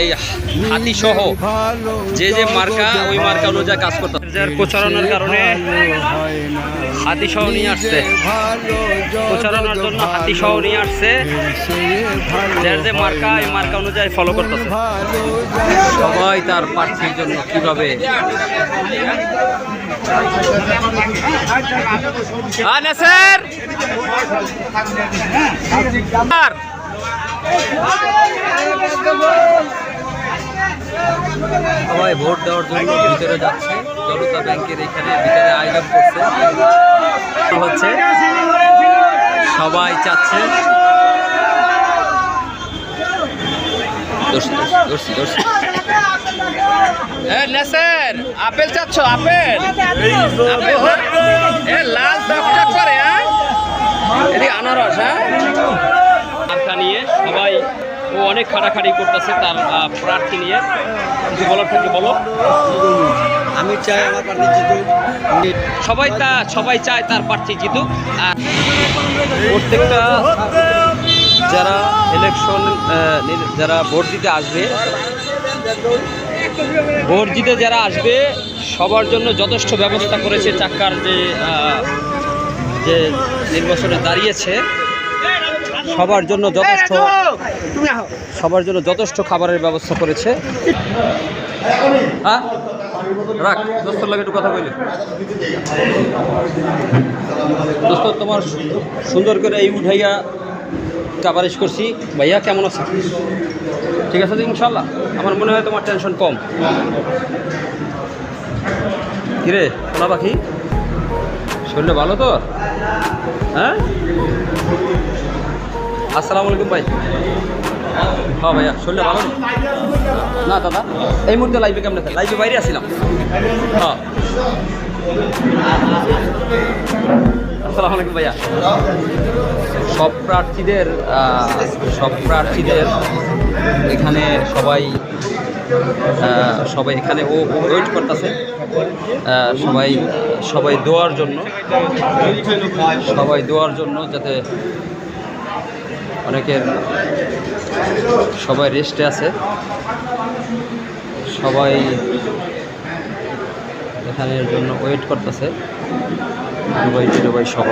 এই হাতি সহ যে যে মার্কা ওই মার্কা অনুযায়ী কাজ করতে প্রচারণার কারণে হাতি সহ নিয়ে আসছে। প্রচারণার জন্য হাতি সহ নিয়ে আসছে। যার যে মার্কা এই মার্কা অনুযায়ী ফলো করতেছে। সবাই তার প্রার্থীর জন্য কীভাবে? স্যার সবাই ভোট দেওয়ার জন্য ভিতরে যাচ্ছে। জনতা ব্যাংকের এখানে ভিতরে আয়োজন করছে। হচ্ছে সবাই চাচ্ছে। আপেল চাচ্ছ আপেল? লাল টকটক করে হ্যাঁ এদিকে আনারস হ্যাঁ মার্কা নিয়ে সবাই ও অনেক খাটাখাটি করতেছে তার প্রার্থী নিয়ে। কিছু বলার থেকে বলো। আমি চাই আমার প্রার্থী জিতুক। সবাই তা সবাই চায় তার প্রার্থী জিতুক। আর প্রত্যেকটা যারা ইলেকশন যারা ভোট দিতে আসবে ভোট দিতে যারা আসবে সবার জন্য যথেষ্ট ব্যবস্থা করেছে চাক্কার যে আহ, যে নির্বাচনে দাঁড়িয়েছে। সবার জন্য যথেষ্ট সবার জন্য যথেষ্ট খাবারের ব্যবস্থা করেছে। হ্যাঁ? রাখ দোস্তর লাগে একটু কথা বলি। দোস্ত তোমার সুন্দর করে এই উঠাইয়া কাভারেজ করছি। ভাইয়া কেমন আছে? ঠিক আছে ইনশাল্লাহ? আমার মনে হয় তোমার টেনশন কম। কিরে সোনা পাখি? শরীরটা ভালো তো? হ্যাঁ? আসসালামু আলাইকুম ভাই। হ্যাঁ ভাইয়া, শরীরটা ভালো? না দাদা, এই মুহূর্তে লাইভে কেমন আছে লাইভে বাইরে আসছিলাম হ্যাঁ। আসসালামু আলাইকুম ভাইয়া। সব প্রার্থীদের সব প্রার্থীদের এখানে সবাই সবাই এখানে ও ওয়েট করতেছে। সবাই সবাই দোয়ার জন্য। সবাই দোয়ার জন্য যাতে অনেকের সবাই রেস্টে আছে। সবাই এখানের জন্য ওয়েট করতেছে। দুবাই দুবাই সবাই।